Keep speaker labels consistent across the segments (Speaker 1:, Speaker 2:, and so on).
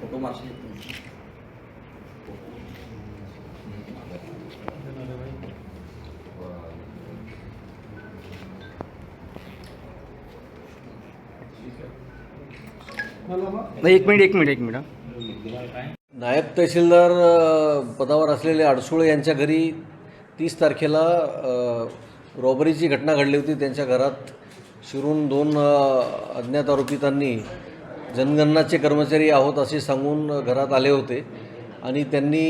Speaker 1: Photo मारशील
Speaker 2: एक minute एक minute एक मिनिट.
Speaker 3: नायब तहसीलदार पदावर असलेले अडसुळे यांच्या घरी तीस तारखेला रॉबरीची घटना घडली होती. त्यांच्या घरात शिरून दोन अज्ञात आरोपितांनी जनगणनाचे कर्मचारी आहोत असे सांगून घरात आले होते. आणि त्यांनी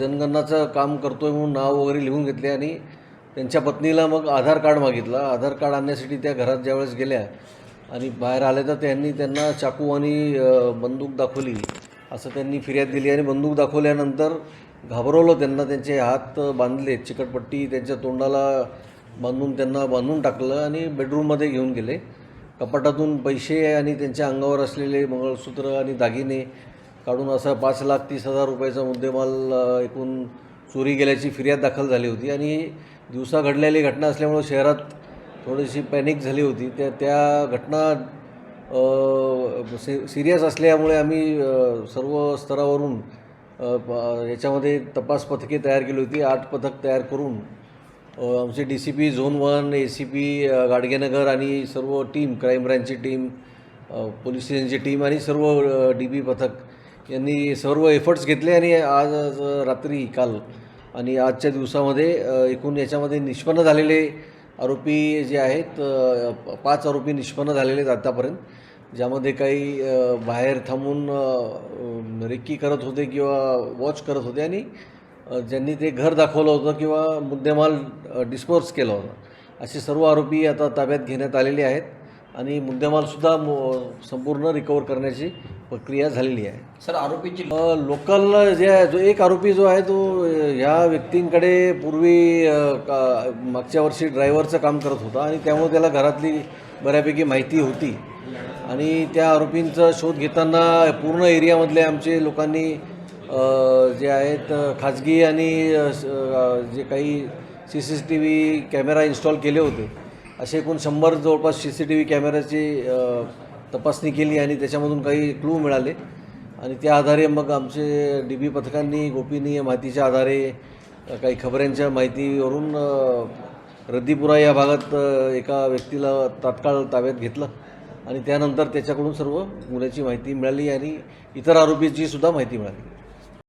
Speaker 3: जनगणनाचं काम करतोय म्हणून नाव वगैरे लिहून घेतले आणि त्यांच्या पत्नीला मग आधार कार्ड मागितलं. आधार कार्ड आणण्यासाठी त्या घरात ज्यावेळेस गेल्या आणि बाहेर आले तर त्यांनी त्यांना चाकू आणि बंदूक दाखवली. असं त्यांनी फिर्याद दिली आणि बंदूक दाखवल्यानंतर घाबरवलं त्यांना त्यांचे हात बांधले चिकटपट्टी त्यांच्या तोंडाला बांधून त्यांना बांधून टाकलं आणि बेडरूममध्ये घेऊन गेले. कपाटातून पैसे आणि त्यांच्या अंगावर असलेले मंगळसूत्र आणि दागिने काढून असा पाच लाख तीस हजार रुपयाचा मुद्देमाल एकूण चोरी गेल्याची फिर्याद दाखल झाली होती. आणि दिवसा घडलेली घटना असल्यामुळं शहरात थोडीशी पॅनिक झाली होती. त्या त्या घटना सि सिरियस असल्यामुळे आम्ही सर्व स्तरावरून याच्यामध्ये तपास पथके तयार केली होती. आठ पथक तयार करून आमचे D C P zone one A C P Gadgenagar आणि सर्व टीम क्राईम ब्रँचची टीम पोलीस स्टेशनची टीम आणि सर्व डी पी पथक यांनी सर्व एफर्ट्स घेतले आणि आज रात्री काल आणि आजच्या दिवसामध्ये एकूण याच्यामध्ये निष्पन्न झालेले आरोपी जे आहेत पाच आरोपी निष्पन्न झालेले आहेत आत्तापर्यंत ज्यामध्ये काही बाहेर थांबून रिक्की करत होते किंवा वॉच करत होते आणि ज्यांनी ते घर दाखवलं होतं किंवा मुद्देमाल डिस्पोज केला होता. असे सर्व आरोपी आता ताब्यात घेण्यात आलेले आहेत आणि मुद्देमालसुद्धा मो- संपूर्ण रिकवर करण्याची प्रक्रिया झालेली आहे.
Speaker 1: सर आरोपीची
Speaker 3: लोकल जे आहे जो एक आरोपी जो आहे तो ह्या व्यक्तींकडे पूर्वी मागच्या वर्षी ड्रायव्हरचं काम करत होता आणि त्यामुळे त्याला घरातली बऱ्यापैकी माहिती होती. आणि त्या आरोपींचा शोध घेताना पूर्ण एरियामधले आमचे लोकांनी जे आहेत खाजगी आणि जे काही C C T V camera install केले होते. असे एकूण शंभर जवळपास सी सी टी व्ही कॅमेऱ्याची तपासणी केली आणि त्याच्यामधून काही क्लू मिळाले. आणि त्या आधारे मग आमचे डी बी पथकांनी गोपनीय माहितीच्या आधारे काही खबऱ्यांच्या माहितीवरून रद्दीपुरा या भागात एका व्यक्तीला तात्काळ ताब्यात घेतलं. आणि त्यानंतर त्याच्याकडून सर्व गुन्ह्याची माहिती मिळाली आणि इतर आरोपीची सुद्धा माहिती मिळाली.